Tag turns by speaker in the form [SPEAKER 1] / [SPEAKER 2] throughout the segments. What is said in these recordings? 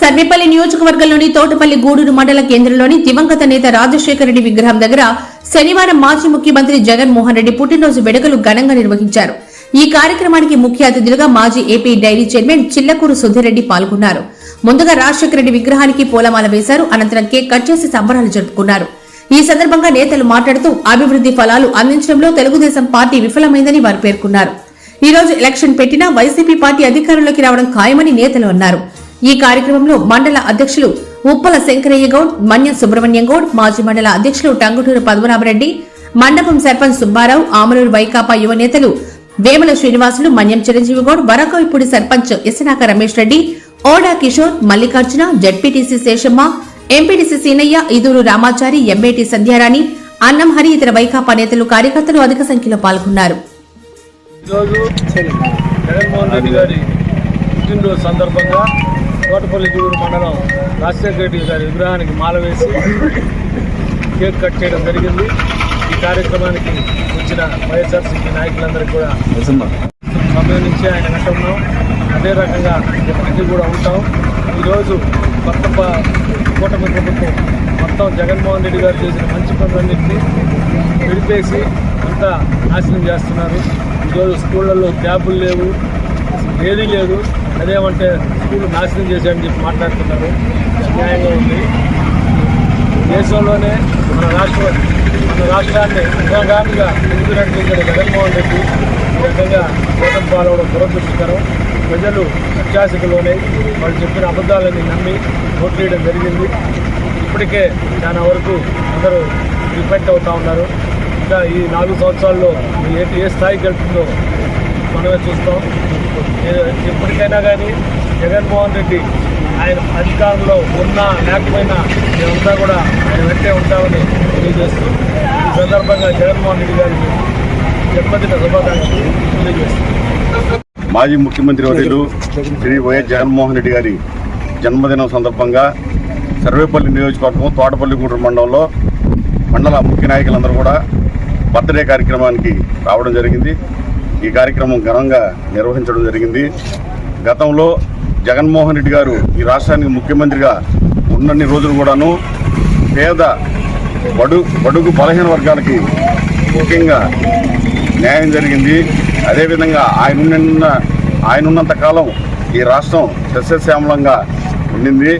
[SPEAKER 1] సర్వేపల్లి నియోజకవర్గంలోని తోటపల్లి గూడూరు మండల కేంద్రంలోని దివంగత నేత రాజశేఖర రెడ్డి విగ్రహం దగ్గర శనివారం మాజీ ముఖ్యమంత్రి జగన్మోహన్ రెడ్డి పుట్టినరోజు వేడుకలు ఘనంగా నిర్వహించారు. ఈ కార్యక్రమానికి ముఖ్య అతిథులుగా మాజీ AP dairy chairman Chillakuru Sudhireddy పాల్గొన్నారు. ముందుగా రాజశేఖర రెడ్డి విగ్రహానికి పూలమాల వేశారు. అనంతరం కేక్ కట్ చేసి సంబరాలు జరుపుకున్నారు. ఈ సందర్భంగా నేతలు మాట్లాడుతూ అభివృద్ది ఫలాలు అందించడంలో తెలుగుదేశం పార్టీ విఫలమైందని వారు పేర్కొన్నారు. ఈ రోజు ఎలక్షన్ పెట్టినా వైసీపీ పార్టీ అధికారంలోకి రావడం ఖాయమని నేతలు అన్నారు. ఈ కార్యక్రమంలో మండల అధ్యక్షులు ఉప్పల శంకరయ్య గౌడ్ మన్య సుబ్రహ్మణ్యం గౌడ్ మాజీ మండల అధ్యక్షులు టంగుటూరు పద్మనాభరెడ్డి మండపం సర్పంచ్ సుబ్బారావు ఆమలూరు వైకాపా యువ నేతలు వేమల శ్రీనివాసులు మన్యం చిరంజీవి గౌడ్ వరకవిపూడి సర్పంచ్ ఇసనాక రమేష్ రెడ్డి ఓడా కిషోర్ మల్లికార్జున జడ్పీటీసీ శేషమ్మ ఎంపీటీసీ సీనయ్య ఇదూరు రామాచారి ఎంఏటి సంధ్యారాణి అన్నం హరి ఇతర వైకాపా నేతలు కార్యకర్తలు అధిక సంఖ్యలో పాల్గొన్నారు
[SPEAKER 2] ఈరోజు జగన్మోహన్ రెడ్డి గారి పుట్టినరోజు సందర్భంగా తోటపల్లి గూడూరు మండలం రాజశేఖర రెడ్డి గారి విగ్రహానికి మాల వేసి కేక్ కట్ చేయడం జరిగింది. ఈ కార్యక్రమానికి వచ్చిన వైఎస్ఆర్సీపీ నాయకులందరికీ కూడా సమయం నుంచి ఆయన వెంట ఉన్నాం. అదే రకంగా ఇప్పటికీ కూడా ఉంటాం. ఈరోజు కొత్త కూటమి ప్రభుత్వం మొత్తం జగన్మోహన్ రెడ్డి గారు చేసిన మంచి పనులన్నింటినీ విడిపేసి అంతా నాశనం చేస్తున్నారు. ఈరోజు స్కూళ్ళల్లో క్యాబులు లేవు. ఏదీ లేదు. అదేమంటే స్కూల్ నాశనం చేశామని చెప్పి మాట్లాడుతున్నారు. అన్యాయంగా ఉంది. దేశంలోనే మన రాష్ట్ర మన రాష్ట్రాన్ని అగ్రగామిగా ఎదుగునట్టు జగన్మోహన్ రెడ్డి ఈ రకంగా కోటం పాలవడం దురదృష్టకరం. ప్రజలు అత్యాశకులోనే వాళ్ళు చెప్పిన అబద్ధాలని నమ్మి ఓట్లేయడం జరిగింది. ఇప్పటికే చాలా వరకు అందరూ రిఫెక్ట్ అవుతూ ఉన్నారు. ఇంకా ఈ నాలుగు సంవత్సరాల్లో ఏ ఏ స్థాయికి వెళ్తుందో మనమే చూస్తాం. ఎప్పటికైనా కానీ జగన్మోహన్ రెడ్డి ఆయన అధికారంలో ఉన్నా లేకపోయినా మేమంతా కూడా ఆయన వెంటే ఉంటామని తెలియజేస్తూ ఈ సందర్భంగా జగన్మోహన్ రెడ్డి గారికి జన్మదిన శుభాకాంక్షలు తెలియజేస్తున్నాం.
[SPEAKER 3] మాజీ ముఖ్యమంత్రి వర్యులు శ్రీ వైఎస్ జగన్మోహన్ రెడ్డి గారి జన్మదినం సందర్భంగా సర్వేపల్లి నియోజకవర్గం తోటపల్లి గూడూరు మండలంలో మండల ముఖ్య నాయకులందరూ కూడా బర్త్డే కార్యక్రమానికి రావడం జరిగింది. ఈ కార్యక్రమం ఘనంగా నిర్వహించడం జరిగింది. గతంలో జగన్మోహన్ రెడ్డి గారు ఈ రాష్ట్రానికి ముఖ్యమంత్రిగా ఉన్నన్ని రోజులు కూడాను పేద బడు బడుగు బలహీన వర్గాలకి ముఖ్యంగా న్యాయం జరిగింది. అదేవిధంగా ఆయన ఉన్న ఆయన ఉన్నంత కాలం ఈ రాష్ట్రం సస్యశ్యామలంగా ఉండింది.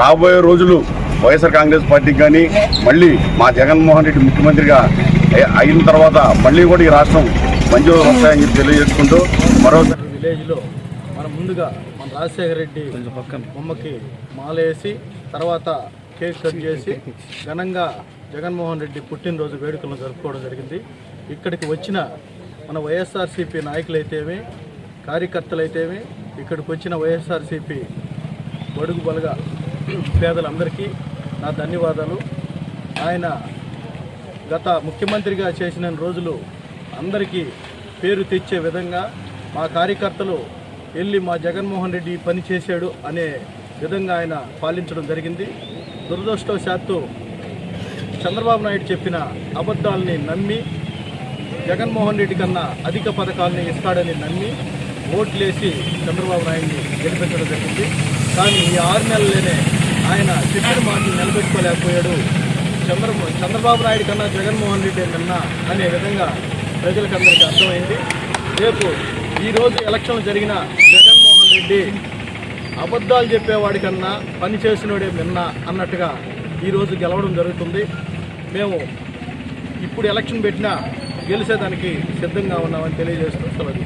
[SPEAKER 3] రాబోయే రోజులు వైఎస్ఆర్ కాంగ్రెస్ పార్టీకి కానీ మళ్ళీ మా జగన్మోహన్ రెడ్డి ముఖ్యమంత్రిగా అయిన తర్వాత మళ్ళీ కూడా ఈ రాష్ట్రం మంచి వస్తాయని చెప్పి తెలియజేసుకుంటూ మరోసారి
[SPEAKER 2] విలేజ్లో మనం ముందుగా మన రాజశేఖర రెడ్డి పక్కన. బొమ్మకి మాలేసి తర్వాత కేక్ కట్ చేసి ఘనంగా జగన్మోహన్ రెడ్డి పుట్టినరోజు వేడుకలను జరుపుకోవడం జరిగింది. ఇక్కడికి వచ్చిన మన వైఎస్ఆర్సీపీ నాయకులైతేమి కార్యకర్తలైతేమి ఇక్కడికి వచ్చిన వైఎస్ఆర్సీపీ బడుగు బలగా పేదలందరికీ నా ధన్యవాదాలు. ఆయన గత ముఖ్యమంత్రిగా చేసిన రోజులు అందరికీ పేరు తెచ్చే విధంగా మా కార్యకర్తలు వెళ్ళి మా జగన్మోహన్ రెడ్డి పని చేశాడు అనే విధంగా ఆయన పాలించడం జరిగింది. దురదృష్టవశాత్తు చంద్రబాబు నాయుడు చెప్పిన అబద్ధాలని నమ్మి జగన్మోహన్ రెడ్డి కన్నా అధిక పథకాలని ఇస్తాడని నమ్మి ఓట్లేసి చంద్రబాబు నాయుడిని గెలిపించడం జరిగింది. కానీ ఈ ఆరు నెలలనే ఆయన చెప్పిన మాటలు నిలబెట్టుకోలేకపోయాడు చంద్ర చంద్రబాబు నాయుడు కన్నా జగన్మోహన్ రెడ్డి నిన్న అనే విధంగా ప్రజలకందరికీ అర్థమైంది. రేపు ఈరోజు ఎలక్షన్లు జరిగిన జగన్మోహన్ రెడ్డి అబద్ధాలు చెప్పేవాడి కన్నా పని చేసినోడే నిన్న అన్నట్టుగా ఈరోజు గెలవడం జరుగుతుంది. మేము ఇప్పుడు ఎలక్షన్ పెట్టినా గెలిచేదానికి సిద్ధంగా ఉన్నామని తెలియజేస్తూ సెలవు